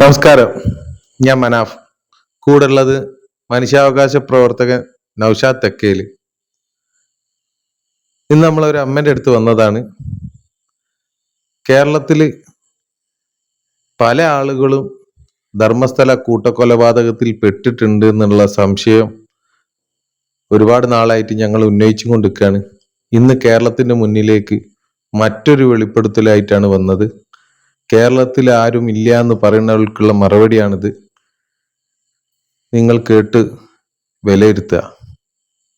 നമസ്കാരം. ഞാൻ മനാഫ്. കൂടെ ഉള്ളത് മനുഷ്യാവകാശ പ്രവർത്തകൻ നൌഷാദ് തെക്കേൽ. ഇന്ന് നമ്മൾ ഒരു അമ്മന്റെ അടുത്ത് വന്നതാണ്. കേരളത്തിൽ പല ആളുകളും ധർമ്മസ്ഥല കൂട്ടക്കൊലപാതകത്തിൽ പെട്ടിട്ടുണ്ട് എന്നുള്ള സംശയം ഒരുപാട് നാളായിട്ട് ഞങ്ങൾ ഉന്നയിച്ചു കൊണ്ടിരിക്കുകയാണ്. ഇന്ന് കേരളത്തിന്റെ മുന്നിലേക്ക് മറ്റൊരു വെളിപ്പെടുത്തലായിട്ടാണ് വന്നത്. കേരളത്തിൽ ആരും ഇല്ല എന്ന് പറയുന്നവർക്കുള്ള മറുപടിയാണിത്. നിങ്ങൾ കേട്ട് വിലയിരുത്തുക.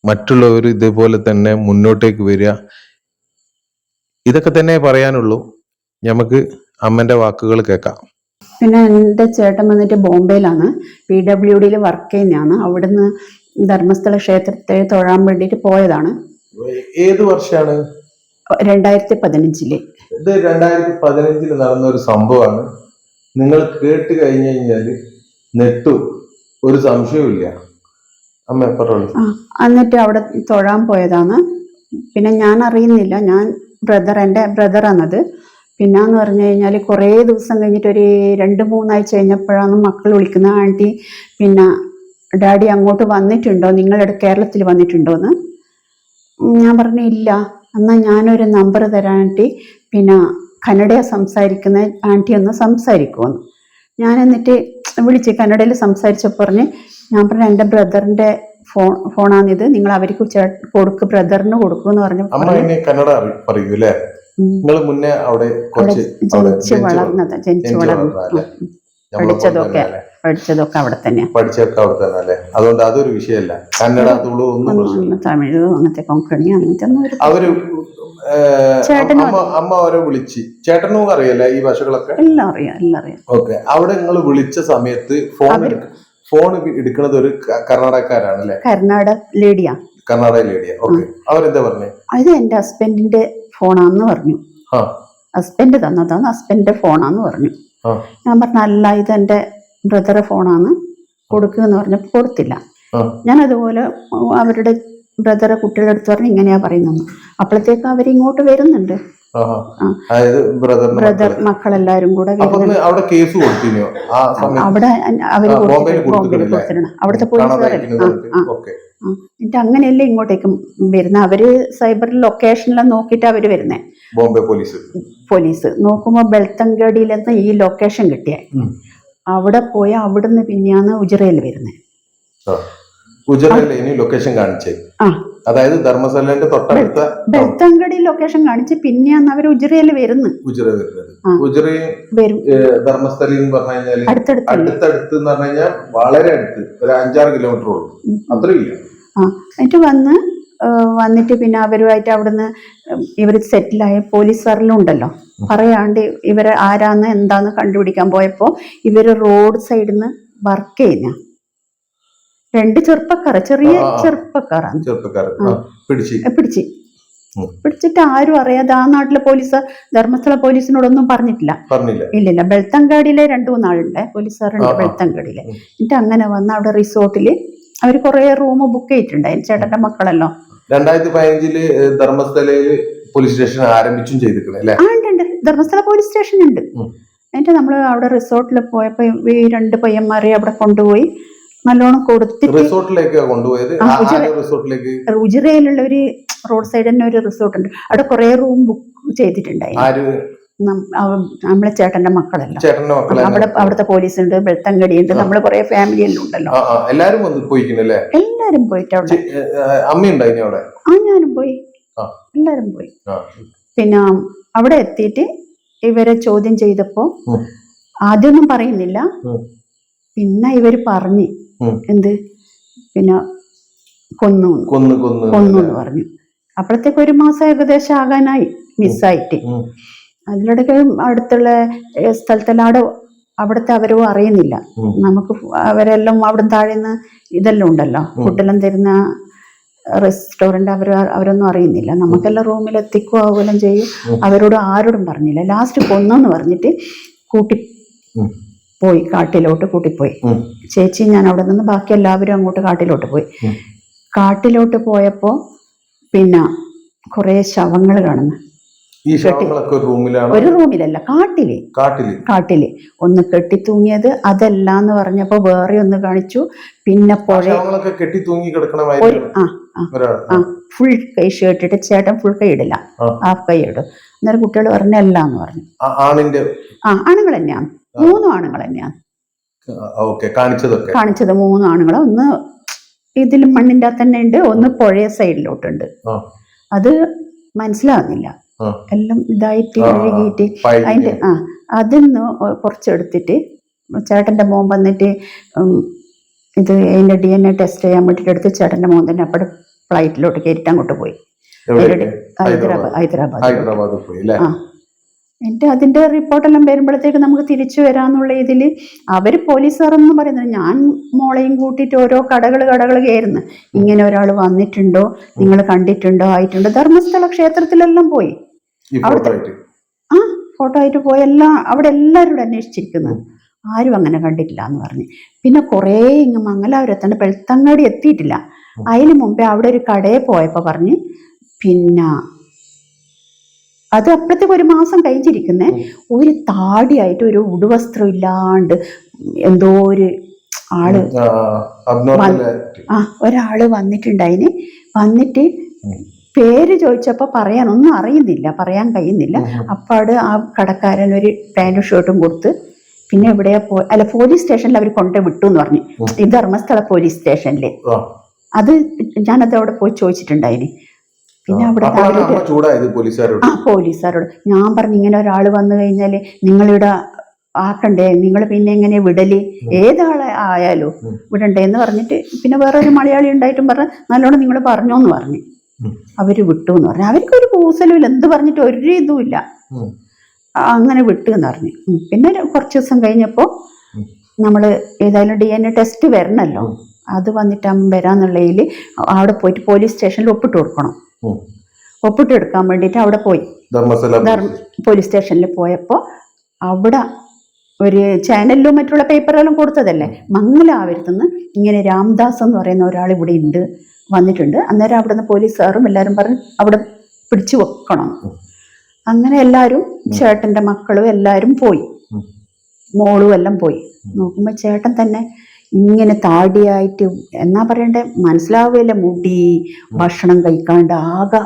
മറ്റുള്ളവർ ഇതേപോലെ തന്നെ മുന്നോട്ടേക്ക് വരിക. ഇതൊക്കെ തന്നെ പറയാനുള്ളൂ. നമുക്ക് അമ്മന്റെ വാക്കുകൾ കേൾക്കാം. പിന്നെ എന്റെ ചേട്ടൻ വന്നിട്ട് ബോംബെയിലാണ്. പി ഡബ്ല്യു ഡിയിൽ വർക്ക് ചെയ്യുന്നതാണ് അവിടുന്ന് ധർമ്മസ്ഥല ക്ഷേത്രത്തെ തൊഴാൻ വേണ്ടിയിട്ട് പോയതാണ്. ഏത് വർഷമാണ് രണ്ടായിരത്തി പതിനഞ്ചിൽ ഇത് രണ്ടായിരത്തി പതിനഞ്ചിൽ നടന്ന ഒരു സംഭവമാണ്. നിങ്ങൾ കേട്ട് കഴിഞ്ഞു കഴിഞ്ഞാൽ നെട്ടു. ഒരു സംശയവുമില്ല. അമ്മ പറഞ്ഞോളൂ. ആ എന്നിട്ട് അവിടെ തൊഴാൻ പോയതാണ്. പിന്നെ ഞാൻ അറിയുന്നില്ല. ഞാൻ ബ്രദർ എന്റെ ബ്രദറാണത് പിന്നെന്ന് പറഞ്ഞു കഴിഞ്ഞാൽ കുറേ ദിവസം കഴിഞ്ഞിട്ട് ഒരു രണ്ട് മൂന്നാഴ്ച കഴിഞ്ഞപ്പോഴാണ് മക്കൾ വിളിക്കുന്ന ആന്റി പിന്നെ ഡാഡി അങ്ങോട്ട് വന്നിട്ടുണ്ടോ? നിങ്ങളുടെ കേരളത്തിൽ വന്നിട്ടുണ്ടോ എന്ന് ഞാൻ പറഞ്ഞു ഇല്ല. എന്നാൽ ഞാനൊരു നമ്പർ തരാൻ ആന്റി. പിന്നെ കന്നഡ സംസാരിക്കുന്ന ആന്റി ഒന്ന് സംസാരിക്കുമെന്ന് ഞാൻ എന്നിട്ട് വിളിച്ച് കന്നഡയിൽ സംസാരിച്ചപ്പോൾ പറഞ്ഞ് ഞാൻ പറഞ്ഞു എന്റെ ബ്രദറിന്റെ ഫോൺ ഫോണാണിത് നിങ്ങൾ അവർക്ക് കൊടുക്ക് ബ്രദറിന് കൊടുക്കുമെന്ന് പറഞ്ഞു അമ്മ ഇനി കന്നഡ പറയൂ അല്ലേ നിങ്ങൾ മുന്നേ അവിടെ ജനിച്ച് വളർന്നത് ജനിച്ചു വളർന്നു വളർന്നത്. പഠിച്ചതൊക്കെ? പഠിച്ചതൊക്കെ അവിടെ തന്നെയാണ് പഠിച്ചൊക്കെ അവിടെ തന്നെ അല്ലേ? അതുകൊണ്ട് അതൊരു വിഷയമല്ല. കന്നഡ തുളു ഒന്നും തമിഴ് അങ്ങനത്തെ കൊങ്കണി അങ്ങനത്തെ അവർ അമ്മ അവരെ വിളിച്ച്. ചേട്ടനും അറിയല്ലേ ഈ ഭാഷകളൊക്കെ? എല്ലാം അറിയാം എല്ലാം അറിയാം. ഓക്കെ. അവിടെ നിങ്ങൾ വിളിച്ച സമയത്ത് ഫോൺ ഫോൺ എടുക്കുന്നത് ഒരു കർണാടകക്കാരാണ് അല്ലേ? കർണാടക ലേഡിയാ. കർണാടക ലേഡിയ. ഓക്കെ. അവരെന്താ പറഞ്ഞേ? അത് എന്റെ ഹസ്ബൻഡിന്റെ ഫോണാന്ന് പറഞ്ഞു. ഹസ്ബൻഡ് തന്നതാണ് ഹസ്ബൻഡിന്റെ ഫോണാന്ന് പറഞ്ഞു. ഞാൻ പറഞ്ഞ അല്ല ഇത് എന്റെ ബ്രദറെ ഫോണാന്ന് കൊടുക്കുക എന്ന് പറഞ്ഞപ്പോൾ കൊടുത്തില്ല. ഞാൻ അതുപോലെ അവരുടെ ബ്രദറെ കുട്ടികളുടെ അടുത്ത് പറഞ്ഞ് ഇങ്ങനെയാ പറയുന്നത് അപ്പോഴത്തേക്ക് അവരിങ്ങോട്ട് വരുന്നുണ്ട്. ബ്രദർ മക്കളെല്ലാരും കൂടെ അവിടെ അവർ കൊടുത്തിട്ടുണ്ട്. അവിടുത്തെ പോലീസ്. എന്നിട്ട് അങ്ങനെയല്ലേ ഇങ്ങോട്ടേക്കും വരുന്ന അവർ സൈബർ ലൊക്കേഷനിലാണ് നോക്കിയിട്ട് അവർ വരുന്നേ. ബോംബെ പോലീസ്. പോലീസ്. നോക്കുമ്പോ ബെൽത്തങ്കടിയിലെന്ന് ഈ ലൊക്കേഷൻ കിട്ടിയ. അവിടെ പോയ അവിടുന്ന് പിന്നെയാണ് ഉജിറയിൽ വരുന്നത് ലൊക്കേഷൻ കാണിച്ചേ. അതായത് ധർമ്മസ്ഥലന്റെ തൊട്ടടുത്ത ബെൽത്തങ്കടി ലൊക്കേഷൻ കാണിച്ച് പിന്നെയാണ് അവർ ഉജിറയിൽ വരുന്നത്. ധർമ്മസ്ഥലയും പറഞ്ഞു അടുത്തടുത്ത് എന്ന് പറഞ്ഞു കഴിഞ്ഞാൽ വളരെ അടുത്ത് ഒരു അഞ്ചാറ് കിലോമീറ്റർ ഉള്ളൂ. അത്രയില്ല. ആ. എന്നിട്ട് വന്ന് വന്നിട്ട് പിന്നെ അവരുമായിട്ട് അവിടുന്ന് ഇവർ സെറ്റിലായ പോലീസ് ഉണ്ടല്ലോ പറയാണ്ട് ഇവരെ ആരാന്ന് എന്താന്ന് കണ്ടുപിടിക്കാൻ പോയപ്പോൾ ഇവർ റോഡ് സൈഡിൽ നിന്ന് വർക്ക് ചെയ്യുന്ന. രണ്ട് ചെറുപ്പക്കാർ ചെറിയ. ചെറുപ്പക്കാരാണ് പിടിച്ച്. പിടിച്ചിട്ട് ആരും അറിയാതെ ആ നാട്ടിലെ പോലീസ് ധർമ്മസ്ഥല പോലീസിനോടൊന്നും പറഞ്ഞിട്ടില്ല. ഇല്ലില്ല ബെൽത്തങ്കാടിയിലെ രണ്ടു മൂന്നാളുണ്ട് പോലീസുകാരുണ്ട്. ബെൽത്തങ്കാടിയിലെ. എന്നിട്ട് അങ്ങനെ വന്ന് അവിടെ റിസോർട്ടിൽ അവർ കുറേ റൂം ബുക്ക് ചെയ്തിട്ടുണ്ട് ചേട്ടന്റെ മക്കളെല്ലാം. രണ്ടായിരത്തി പതിനഞ്ചിൽ ധർമ്മസ്ഥലയിൽ പോലീസ് സ്റ്റേഷൻ ആരംഭിച്ചും ചെയ്തിട്ടുണ്ട് അല്ലെ? ആ ഉണ്ട് ഉണ്ട്. ധർമ്മസ്ഥല പോലീസ് സ്റ്റേഷൻ ഉണ്ട്. എന്നിട്ട് നമ്മൾ അവിടെ റിസോർട്ടിൽ പോയപ്പോൾ ഈ രണ്ട് പയ്യന്മാരെ അവിടെ കൊണ്ടുപോയി നല്ലോണം കൊടുത്തിട്ട് റിസോർട്ടിലേക്ക് കൊണ്ടുപോയത്? റിസോർട്ടിലേക്ക്? ഉജിറയിലുള്ള ഒരു റോഡ് സൈഡ് തന്നെ ഒരു റിസോർട്ട് ഉണ്ട് അവിടെ കുറെ റൂം ബുക്ക് ചെയ്തിട്ടുണ്ടായി നമ്മളെ ചേട്ടന്റെ മക്കളെല്ലാം? അവിടെ അവിടുത്തെ പോലീസ് ഉണ്ട് വെളുത്തങ്കടി ഉണ്ട് നമ്മൾ കുറെ ഫാമിലി എല്ലാം ഉണ്ടല്ലോ. എല്ലാരും എല്ലാരും പോയിട്ട് അവിടെ. അമ്മയുണ്ടായിരുന്നു ആ ഞാനും പോയി. എല്ലാരും പോയി. പിന്നെ അവിടെ എത്തിയിട്ട് ഇവരെ ചോദ്യം ചെയ്തപ്പോ. ആദ്യമൊന്നും പറയുന്നില്ല. പിന്നെ ഇവർ പറഞ്ഞു എന്ത്? പിന്നെ കൊന്നു. കൊന്നു കൊന്ന്. കൊന്ന് കൊന്നു എന്ന് പറഞ്ഞു. അപ്പോഴത്തേക്ക് ഒരു മാസം ഏകദേശം ആകാനായി മിസ്സായിട്ട്. ഉം. അതിലിടയ്ക്ക് അടുത്തുള്ള സ്ഥലത്തെല്ലാടെ അവിടുത്തെ അവരും അറിയുന്നില്ല. നമുക്ക് അവരെല്ലാം അവിടെ താഴെന്ന് ഇതെല്ലാം ഉണ്ടല്ലോ. ഫുഡെല്ലാം തരുന്ന റെസ്റ്റോറന്റ് അവർ അവരൊന്നും അറിയുന്നില്ല. നമുക്കെല്ലാം റൂമിൽ എത്തിക്കുക ആവുകയെല്ലാം ചെയ്യും. അവരോട് ആരോടും പറഞ്ഞില്ല. ലാസ്റ്റ് കൊന്നെന്ന് പറഞ്ഞിട്ട് കൂട്ടി പോയി കാട്ടിലോട്ട് കൂട്ടിപ്പോയി. ചേച്ചി ഞാൻ അവിടെ നിന്ന് ബാക്കി എല്ലാവരും അങ്ങോട്ട് കാട്ടിലോട്ട് പോയി. കാട്ടിലോട്ട് പോയപ്പോൾ പിന്നെ കുറേ ശവങ്ങൾ കാണുന്നു. ഈ ഒരു റൂമിലാണ്? ഒരു റൂമിലല്ല കാട്ടിൽ. കാട്ടിൽ. കാട്ടിൽ. ഒന്ന് കെട്ടി തൂങ്ങിയത് അതല്ല എന്ന് പറഞ്ഞപ്പോ വേറെ ഒന്ന് കാണിച്ചു. പിന്നെ പുഴ കെട്ടി തൂങ്ങി ഒരു കിടക്കണമായിരുന്നു ആ ആ ഫുൾ കൈ ഷർട്ടിട്ട് ചേട്ടൻ ഫുൾ കൈ ഇടില്ല. ഹാഫ് കൈ ഇടും. അന്നേരം കുട്ടികൾ പറഞ്ഞല്ല എന്ന് പറഞ്ഞു. ആ- ആണിന്റെ ആ ആണുങ്ങൾ തന്നെയാണ് മൂന്നും ആണുങ്ങൾ തന്നെയാണ് കാണിച്ചതൊക്കെ. കാണിച്ചത് മൂന്ന് ആണുങ്ങൾ ഒന്ന് ഇതിൽ മണ്ണിന്റെ തന്നെ ഉണ്ട്. ഒന്ന് പുഴയ സൈഡിലോട്ടുണ്ട്. അത് മനസ്സിലാവുന്നില്ല. ആ. എല്ലാം ഇതായിട്ട് ആ, അതിന്റെ അതിന്റെ ആ അതിൽ നിന്ന് കുറച്ചെടുത്തിട്ട് ചേട്ടന്റെ മോൻ വന്നിട്ട് ഇത് അതിന്റെ ഡി എൻ എ ടെസ്റ്റ് ചെയ്യാൻ വേണ്ടിയിട്ട് എടുത്ത് ചേട്ടന്റെ മോൻ തന്നെ അപ്പോൾ ഫ്ലൈറ്റിലോട്ട് കയറ്റിട്ട് അങ്ങോട്ട് പോയി. ഹൈദരാബാദ്. ഹൈദരാബാദ്. പോയി ആ. എന്നിട്ട് അതിന്റെ റിപ്പോർട്ടെല്ലാം വരുമ്പോഴത്തേക്ക് നമുക്ക് തിരിച്ചു വരാന്നുള്ള ഇതിൽ അവർ പോലീസുകാരെന്ന് പറയുന്നത് ഞാൻ മോളെയും കൂട്ടിയിട്ട് ഓരോ കടകൾ കടകൾ കയറുന്നു. ഇങ്ങനെ ഒരാൾ വന്നിട്ടുണ്ടോ? നിങ്ങൾ കണ്ടിട്ടുണ്ടോ? ആയിട്ടുണ്ടോ? ധർമ്മസ്ഥല ക്ഷേത്രത്തിലെല്ലാം പോയി. ആ ഫോട്ടോ ആയിട്ട് പോയെല്ലാം അവിടെ എല്ലാവരോടും അന്വേഷിച്ചിരിക്കുന്നു. ആരും അങ്ങനെ കണ്ടിട്ടില്ല എന്ന് പറഞ്ഞു. പിന്നെ കുറേ ഇങ്ങ് മംഗലാപുരത്തണ്ട്. വെളുത്തങ്ങാടി എത്തിയിട്ടില്ല. അതിന് മുമ്പേ അവിടെ ഒരു കടയിൽ പോയപ്പോൾ പറഞ്ഞ് പിന്നെ അത് അപ്പോഴത്തേക്ക് ഒരു മാസം കഴിഞ്ഞിരിക്കുന്നേ. ഒരു താടിയായിട്ട് ഒരു ഉടുവസ്ത്രം ഇല്ലാണ്ട് എന്തോ ഒരു ആൾ ആ ഒരാൾ വന്നിട്ടുണ്ടായിന്. വന്നിട്ട്. പേര് ചോദിച്ചപ്പോൾ പറയാൻ ഒന്നും അറിയുന്നില്ല പറയാൻ കഴിയുന്നില്ല. അപ്പാട് ആ കടക്കാരൻ ഒരു പാന്റും ഷർട്ടും കൊടുത്ത് പിന്നെ പോ അല്ല പോലീസ് സ്റ്റേഷനിൽ അവർ കൊണ്ടേ വിട്ടു എന്ന് പറഞ്ഞു ഈ ധർമ്മസ്ഥല പോലീസ് സ്റ്റേഷനിൽ അത് ഞാനത് അവിടെ പോയി ചോദിച്ചിട്ടുണ്ടായിന്. പിന്നെ അവിടെ ആ പോലീസുകാരോട്. ഞാൻ പറഞ്ഞു ഇങ്ങനെ ഒരാൾ വന്നു കഴിഞ്ഞാൽ നിങ്ങളിവിടെ ആക്കണ്ടേ? നിങ്ങൾ പിന്നെ എങ്ങനെ വിടൽ? ഏതാളെ ആയാലും വിടണ്ടേ എന്ന് പറഞ്ഞിട്ട് പിന്നെ വേറെ ഒരു മലയാളി ഉണ്ടായിട്ടും പറഞ്ഞ നല്ലോണം നിങ്ങൾ പറഞ്ഞോന്ന് പറഞ്ഞു. അവർ വിട്ടു എന്ന് പറഞ്ഞു. അവർക്കൊരു പൂസലും ഇല്ല. എന്ത് പറഞ്ഞിട്ട് ഒരു ഇതും ഇല്ല. അങ്ങനെ വിട്ടു എന്ന് പറഞ്ഞു പിന്നെ കുറച്ച് ദിവസം കഴിഞ്ഞപ്പോൾ നമ്മൾ നമ്മൾ ഏതായാലും ഡി എൻ എ ടെസ്റ്റ് വരണല്ലോ. അത് വന്നിട്ട് അമ്മ വരാന്നുള്ളതിൽ അവിടെ പോയിട്ട് പോലീസ് സ്റ്റേഷനിൽ ഒപ്പിട്ട് കൊടുക്കണം. ഒപ്പിട്ട് എടുക്കാൻ വേണ്ടിയിട്ട് അവിടെ പോയി. പോലീസ് സ്റ്റേഷനിൽ പോയപ്പോൾ അവിടെ ഒരു ചാനലിലും മറ്റുള്ള പേപ്പറുകളും കൊടുത്തതല്ലേ? മംഗലാപുരത്തുനിന്ന് ഇങ്ങനെ രാംദാസ് എന്ന് പറയുന്ന ഒരാൾ ഇവിടെ ഉണ്ട് വന്നിട്ടുണ്ട്. അന്നേരം അവിടുന്ന് പോലീസുകാരും എല്ലാവരും പറഞ്ഞ് അവിടെ പിടിച്ചു വെക്കണം. അങ്ങനെ എല്ലാവരും ചേട്ടന്റെ മക്കളും എല്ലാവരും പോയി. മോളും എല്ലാം പോയി. നോക്കുമ്പോൾ ചേട്ടൻ തന്നെ ഇങ്ങനെ താടിയായിട്ട് എന്നാ പറയണ്ടേ മനസ്സിലാവില്ല മുടി ഭക്ഷണം കഴിക്കാണ്ട് ആകെ.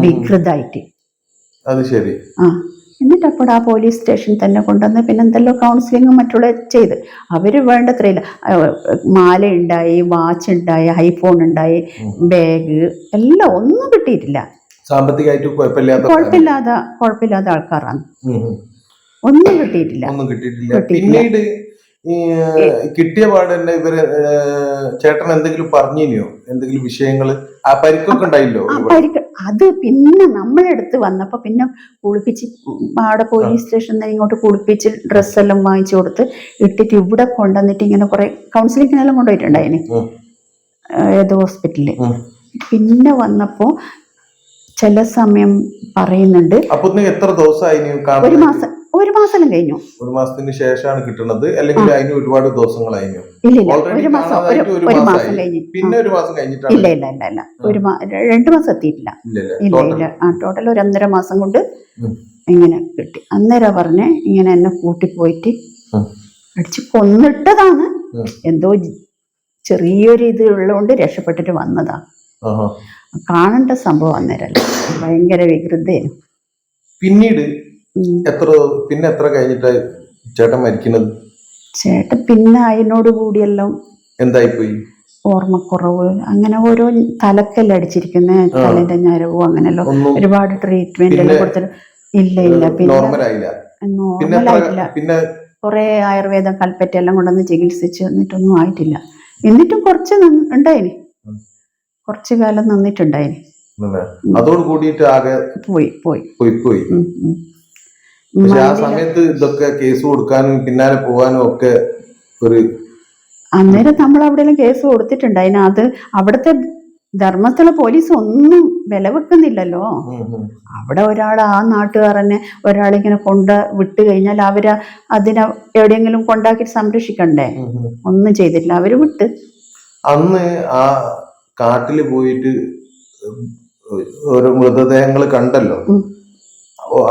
വികൃതായിട്ട്. അത് ശരി. ആ. എന്നിട്ട് അപ്പോൾ ആ പോലീസ് സ്റ്റേഷനിൽ തന്നെ കൊണ്ടുവന്ന് പിന്നെ എന്തെല്ലോ കൗൺസിലിങ്ങും മറ്റുള്ള ചെയ്ത്. അവർ വേണ്ടത്രയില്ല മാല ഉണ്ടായി വാച്ച് ഉണ്ടായി ഐഫോൺ ഉണ്ടായി ബാഗ് എല്ലാം ഒന്നും കിട്ടിയിട്ടില്ല. സാമ്പത്തികമായിട്ട് കുഴപ്പമില്ലാത്ത കുഴപ്പമില്ലാതെ കുഴപ്പമില്ലാത്ത ആൾക്കാരാണ്. ഒന്നും കിട്ടിയിട്ടില്ല. ഒന്നും കിട്ടിയിട്ടില്ല. പിന്നീട് കിട്ടിയ പാട് തന്നെ ഇവർ ചേട്ടൻ എന്തെങ്കിലും പറഞ്ഞോ എന്തെങ്കിലും വിഷയങ്ങൾ? ആ പരിക്കൊക്കെ ഉണ്ടായില്ലോ അത് പിന്നെ നമ്മളെടുത്ത് വന്നപ്പോൾ പിന്നെ കുളിപ്പിച്ച് അവിടെ പോലീസ് സ്റ്റേഷനിൽ നിന്ന് ഇങ്ങോട്ട് കുളിപ്പിച്ച് ഡ്രസ്സെല്ലാം വാങ്ങിച്ചു കൊടുത്ത് ഇട്ടിട്ട് ഇവിടെ കൊണ്ടുവന്നിട്ട് ഇങ്ങനെ കുറെ കൗൺസിലിങ്ങിനെല്ലാം കൊണ്ടുപോയിട്ടുണ്ടായിന്. ഏത് ഹോസ്പിറ്റലിൽ പിന്നെ വന്നപ്പോൾ ചില സമയം പറയുന്നുണ്ട്. ഒരു മാസം. ഒരു മാസം കഴിഞ്ഞു. ഒരു മാസത്തിന് ശേഷമാണ് കിട്ടുന്നത്. അല്ലെങ്കിൽ അതിന് ഒരുപാട് ദിവസങ്ങൾ ഇല്ല ഇല്ല ഒരു മാസം ഒരു മാസം. കഴിഞ്ഞു. പിന്നെ ഒരു മാസം കഴിഞ്ഞിട്ടാണ് ഇല്ല ഇല്ല ഇല്ല ഇല്ല. ഒരു രണ്ടു മാസം എത്തിയിട്ടില്ല. ഇല്ല. ഇല്ല. ആ ടോട്ടൽ ഒരു ഒന്നര മാസം കൊണ്ട്. ഇങ്ങനെ കിട്ടി. അന്നേരം പറഞ്ഞ് ഇങ്ങനെ എന്നെ കൂട്ടിപ്പോയിട്ട് പോയിട്ട് അടിച്ച് കൊന്നിട്ടതാണ്. എന്തോ ചെറിയൊരു ഇത് ഉള്ളതുകൊണ്ട് രക്ഷപ്പെട്ടിട്ട് വന്നതാ. ആഹാ. കാണേണ്ട സംഭവം അന്നേരം ഭയങ്കര വികൃതയായിരുന്നു പിന്നീട്. എത്ര പിന്നെ എത്ര കഴിഞ്ഞിട്ട് ചേട്ടൻ മരിക്കുന്നത്? ചേട്ടൻ പിന്നെ അതിനോട് കൂടിയെല്ലാം. എന്തായി പോയി ഓർമ്മക്കുറവ്. അങ്ങനെ ഓരോ തലക്കല്ല അടിച്ചിരിക്കുന്ന. തലേന്റെ ഞരവും അങ്ങനെയല്ലോ. ഒരുപാട് ട്രീറ്റ്മെന്റ് എല്ലാം കൊടുത്തിട്ട് ഇല്ല ഇല്ല. പിന്നെ പിന്നെ കുറെ ആയുർവേദം കൽപ്പറ്റ എല്ലാം കൊണ്ടുവന്ന് ചികിത്സിച്ച് എന്നിട്ടൊന്നും ആയിട്ടില്ല. എന്നിട്ടും കുറച്ച് ഉണ്ടായിനി. കുറച്ചു കാലം നിന്നിട്ടുണ്ടായിനി. അതോട് കൂടിയിട്ട് ആകെ പോയി പോയി. പോയി പോയി. പക്ഷെ ആ സമയത്ത് ഇതൊക്കെ കേസ് കൊടുക്കാനും പിന്നാലെ പോകാനും ഒക്കെ ഒരു അന്നേരം നമ്മൾ അവിടെ കേസ് കൊടുത്തിട്ടുണ്ട് അതിനകത്ത് അവിടുത്തെ ധർമ്മസ്ഥല പോലീസ് ഒന്നും വില വെക്കുന്നില്ലല്ലോ. അവിടെ ഒരാൾ ആ നാട്ടുകാരനെ ഒരാളിങ്ങനെ കൊണ്ട് വിട്ടു കഴിഞ്ഞാൽ അവർ അതിനെ എവിടെയെങ്കിലും കൊണ്ടാക്കി സംരക്ഷിക്കണ്ടേ. ഒന്നും ചെയ്തിട്ടില്ല അവർ വിട്ട് അന്ന് ആ കാട്ടിൽ പോയിട്ട് ഒരു മൃതദേഹങ്ങൾ കണ്ടല്ലോ.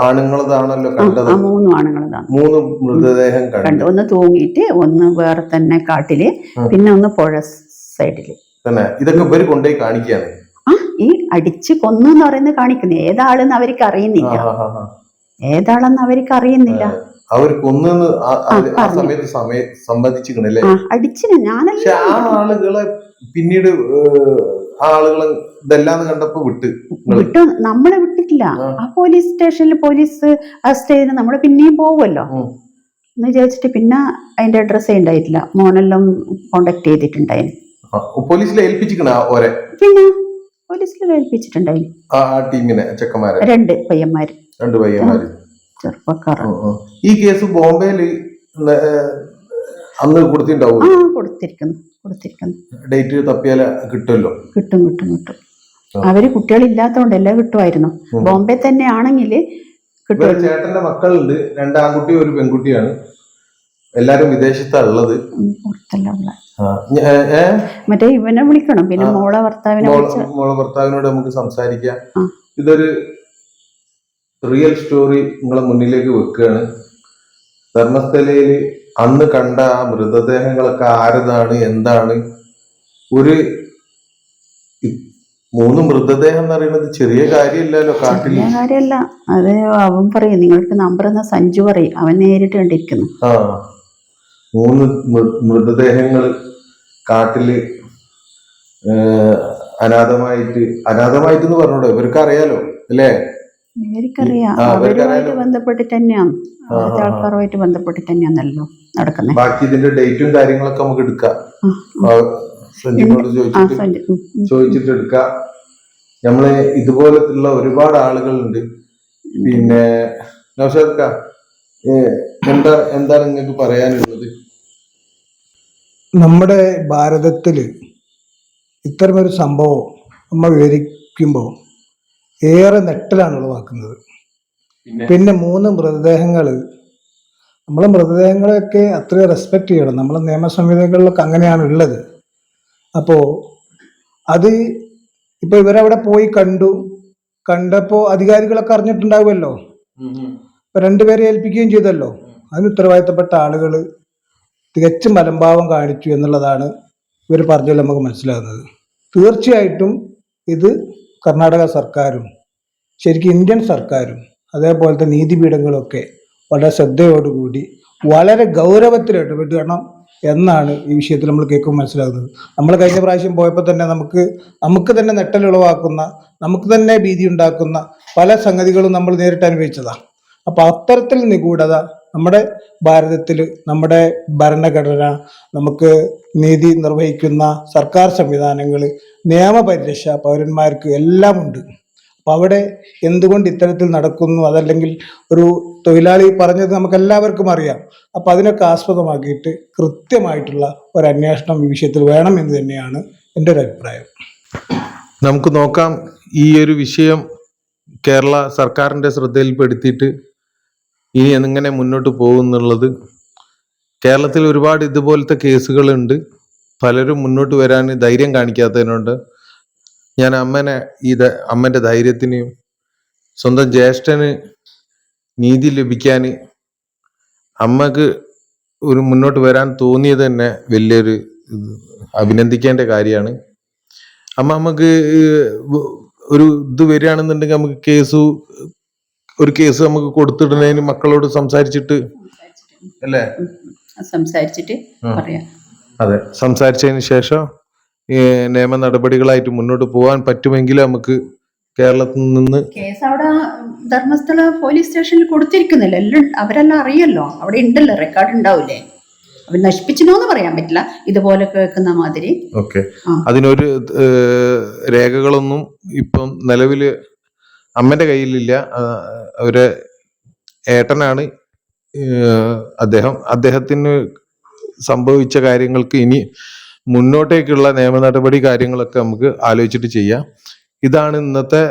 ആണുങ്ങളതാണല്ലോ കണ്ടത്? മൂന്നും ആണുങ്ങളതാണ്. മൂന്ന് മൃതദേഹം കണ്ടു. ഒന്ന് തൂങ്ങിയിട്ട് ഒന്ന് വേറെ തന്നെ കാട്ടിൽ പിന്നെ ഒന്ന് പുഴ സൈഡിൽ. തന്നെ. ഇതൊക്കെ ഇവർ കൊണ്ടുപോയി കാണിക്കാണ് ആ ഈ അടിച്ച് കൊന്നു എന്ന് പറയുന്നത് കാണിക്കുന്നു. ഏതാളെന്ന് അവർക്ക് അറിയുന്നില്ല. ഏതാളെന്ന് അവർക്ക് അറിയുന്നില്ല. അവർ കൊന്നെന്ന് ആ-. സമയത്ത് ആ അടിച്ചിന് ഞാനല്ല ആളുകളെ പിന്നീട് ഏഹ്, ആ ആളുകളെ ഇതെല്ലാം കണ്ടപ്പോ വിട്ട്. വിട്ടു. നമ്മളെ വിട്ടിട്ടില്ല. ആ. പോലീസ് സ്റ്റേഷനിൽ പോലീസ് അറസ്റ്റ് ചെയ്ത് നമ്മൾ പിന്നെയും പോവുമല്ലോ. എന്ന് വിചാരിച്ചിട്ട് പിന്നെ അതിന്റെ അഡ്രസ്സേ ഉണ്ടായിട്ടില്ല. മോനെല്ലാം കോണ്ടാക്ട് ചെയ്തിട്ടുണ്ടായിന്. ആ, പോലീസിലെ ഏൽപ്പിച്ചിക്കണ ഓരെ? പിന്നെ പോലീസിൽ ഏൽപ്പിച്ചിട്ടുണ്ടായിന്. ആ ടീമിനെ ചെക്കന്മാരെ? രണ്ട് പയ്യന്മാര്. രണ്ട് പയ്യന്മാര്. ചെറുപ്പക്കാർ. ഈ കേസ് ബോംബെയിൽ അന്ന് കൊടുത്തിട്ടുണ്ടാവും ആ കൊടുത്തിരിക്കുന്നു. കൊടുത്തിരിക്കുന്നു ഡേറ്റ് തപ്പിയാൽ കിട്ടുമല്ലോ? കിട്ടും കിട്ടും കിട്ടും. അവർ കുട്ടികളില്ലാത്തതുകൊണ്ട് എല്ലാം കിട്ടുമായിരുന്നു. ബോംബെ തന്നെ ആണെങ്കിൽ ചേട്ടന്റെ മക്കളുണ്ട്. രണ്ടാൺകുട്ടി ഒരു പെൺകുട്ടിയാണ്. എല്ലാരും വിദേശത്താ ഉള്ളത്. ഉം, പുറത്തല്ല ഉള്ള. ആ, ഞ- ഏ, ഏ? മറ്റേ ഇവനെ വിളിക്കണം. പിന്നെ. മോളെ ഭർത്താവിനെ മോളെ ഭർത്താവിനോട് നമുക്ക് സംസാരിക്കാം. ഇതൊരു റിയൽ സ്റ്റോറി നിങ്ങളെ മുന്നിലേക്ക് വെക്കുകയാണ്. ധർമ്മസ്ഥലയിൽ അന്ന് കണ്ട ആ മൃതദേഹങ്ങളൊക്കെ ആരതാണ് എന്താണ്? ഒരു മൂന്ന് മൃതദേഹം എന്ന് പറയുന്നത് ചെറിയ കാര്യമില്ലല്ലോ കാട്ടിൽ. ചെറിയ കാര്യമല്ല. അത് അവൻ പറയും നിങ്ങൾക്ക് നമ്പർ എന്ന സഞ്ജു പറയും. അവൻ നേരിട്ട് കണ്ടിരിക്കുന്നു. ആ. മൂന്ന് മൃതദേഹങ്ങൾ കാട്ടിൽ അനാഥമായിട്ട് അനാഥമായിട്ട് എന്ന് പറഞ്ഞൂടെ ഇവർക്ക് അറിയാലോ അല്ലേ? ഇവർക്കറിയാം ആ, അവരുമായിട്ട് ഇവർക്കറിയാലോ. ബന്ധപ്പെട്ടിട്ട് തന്നെയാണ്. ആ, അവിടുത്തെ ആ. ആൾക്കാരുമായിട്ട് ബന്ധപ്പെട്ടിട്ട് തന്നെയാണല്ലോ നടക്കുന്നത് ബാക്കി ഇതിന്റെ ഡേറ്റും കാര്യങ്ങളൊക്കെ നമുക്ക് എടുക്കാം. ചോദിച്ചിട്ട് എടുക്കാം. നമ്മൾ ഇതുപോലത്തുള്ള ഒരുപാട് ആളുകളുണ്ട്. പിന്നെ നൗഷാദ് ക, എന്താ എന്താണ് നിങ്ങൾക്ക് പറയാനുള്ളത്? നമ്മുടെ ഭാരതത്തിൽ ഇത്തരമൊരു സംഭവം നമ്മൾ വിവരിക്കുമ്പോൾ ഏറെ നെട്ടലാണ് ഉളവാക്കുന്നത്. പിന്നെ? മൂന്ന് മൃതദേഹങ്ങൾ നമ്മൾ മൃതദേഹങ്ങളെയൊക്കെ അത്രയും റെസ്പെക്റ്റ് ചെയ്യണം. നമ്മളെ സംവിധാനങ്ങളിലൊക്കെ അങ്ങനെയാണ് ഉള്ളത്. അപ്പോൾ അത് ഇപ്പോൾ ഇവരവിടെ പോയി കണ്ടു. കണ്ടപ്പോൾ അധികാരികളൊക്കെ അറിഞ്ഞിട്ടുണ്ടാവുമല്ലോ. ഇപ്പം രണ്ടുപേരെ ഏൽപ്പിക്കുകയും ചെയ്തല്ലോ. അതിന് ഉത്തരവാദിത്തപ്പെട്ട ആളുകൾ തികച്ചും മലംഭാവം കാണിച്ചു എന്നുള്ളതാണ് ഇവർ പറഞ്ഞാൽ നമുക്ക് മനസ്സിലാകുന്നത്. തീർച്ചയായിട്ടും ഇത് കർണാടക സർക്കാരും ശരിക്കും ഇന്ത്യൻ സർക്കാരും അതേപോലത്തെ നീതിപീഠങ്ങളൊക്കെ വളരെ ശ്രദ്ധയോടുകൂടി വളരെ ഗൗരവത്തിൽ ഇടപെടണം എന്നാണ് ഈ വിഷയത്തിൽ നമ്മൾ കേൾക്കുമ്പോൾ മനസ്സിലാകുന്നത്. നമ്മൾ കഴിഞ്ഞ പ്രാവശ്യം പോയപ്പോൾ തന്നെ നമുക്ക് നമുക്ക് തന്നെ നെട്ടലുളവാക്കുന്ന നമുക്ക് തന്നെ ഭീതി ഉണ്ടാക്കുന്ന പല സംഗതികളും നമ്മൾ നേരിട്ട് അനുഭവിച്ചതാണ്. അപ്പൊ അത്തരത്തിൽ നിഗൂഢത നമ്മുടെ ഭാരതത്തിൽ നമ്മുടെ ഭരണഘടന നമുക്ക് നീതി നിർവഹിക്കുന്ന സർക്കാർ സംവിധാനങ്ങൾ നിയമപരിരക്ഷ പൗരന്മാർക്ക് എല്ലാം ഉണ്ട് അപ്പൊ അവിടെ എന്തുകൊണ്ട് ഇത്തരത്തിൽ നടക്കുന്നു? അതല്ലെങ്കിൽ ഒരു തൊഴിലാളി പറഞ്ഞത് നമുക്ക് എല്ലാവർക്കും അറിയാം. അപ്പം അതിനൊക്കെ ആസ്പദമാക്കിയിട്ട് കൃത്യമായിട്ടുള്ള ഒരു അന്വേഷണം ഈ വിഷയത്തിൽ വേണം എന്ന് തന്നെയാണ് എന്റെ ഒരു അഭിപ്രായം. നമുക്ക് നോക്കാം. ഈ ഒരു വിഷയം കേരള സർക്കാരിന്റെ ശ്രദ്ധയിൽപ്പെടുത്തിയിട്ട് ഇനി എങ്ങനെ മുന്നോട്ട് പോകുന്നുള്ളത്? കേരളത്തിൽ ഒരുപാട് ഇതുപോലത്തെ കേസുകളുണ്ട്. പലരും മുന്നോട്ട് വരാൻ ധൈര്യം കാണിക്കാത്തതിനുണ്ട് ഞാൻ അമ്മനെ ഈ അമ്മന്റെ ധൈര്യത്തിനെയും സ്വന്തം ജ്യേഷ്ഠന് നീതി ലഭിക്കാൻ അമ്മയ്ക്ക് ഒരു മുന്നോട്ട് വരാൻ തോന്നിയത് തന്നെ വലിയൊരു അഭിനന്ദിക്കേണ്ട കാര്യമാണ്. അമ്മ നമുക്ക് ഒരു ഇത് വരികയാണെന്നുണ്ടെങ്കിൽ നമുക്ക് കേസ് ഒരു കേസ് നമുക്ക് കൊടുത്തിടുന്നതിന് മക്കളോട് സംസാരിച്ചിട്ട് അല്ലേ? സംസാരിച്ചിട്ട്. പറയാം. അതെ. സംസാരിച്ചതിന് ശേഷം ഈ നിയമ നടപടികളായിട്ട് മുന്നോട്ട് പോകാൻ പറ്റുമെങ്കിൽ നമുക്ക് കേരളത്തിൽ നിന്ന് കേസ് അവിടെ ധർമ്മസ്ഥല പോലീസ് സ്റ്റേഷനിൽ കൊടുത്തിരിക്കുന്നില്ല. എല്ലാം അവരെല്ലാം അറിയല്ലോ. അവിടെ ഉണ്ടല്ലോ. റെക്കോർഡ് ഉണ്ടാവില്ലേ അവർ നശിപ്പിച്ചിനോന്ന് പറയാൻ പറ്റില്ല. ഇതുപോലെ കേൾക്കുന്ന മാതിരി. ഓക്കെ. അതിനൊരു രേഖകളൊന്നും ഇപ്പം നിലവിൽ അമ്മന്റെ കയ്യിലില്ല. ഒരു ഏട്ടനാണ് അദ്ദേഹം. അദ്ദേഹത്തിന് സംഭവിച്ച കാര്യങ്ങൾക്ക് ഇനി മുന്നോട്ടേക്കുള്ള നിയമ നടപടി കാര്യങ്ങളൊക്കെ നമുക്ക് ആലോചിച്ചിട്ട് ചെയ്യാം. ഇതാണ് ഇന്നത്തെ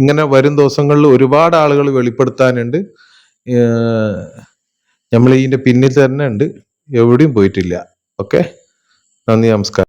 ഇങ്ങനെ വരും ദിവസങ്ങളിൽ ഒരുപാട് ആളുകൾ വെളിപ്പെടുത്താനുണ്ട്. നമ്മൾ ഇതിന്റെ പിന്നിൽ തന്നെ ഉണ്ട്. എവിടെയും പോയിട്ടില്ല. ഓക്കെ? നന്ദി നമസ്കാരം.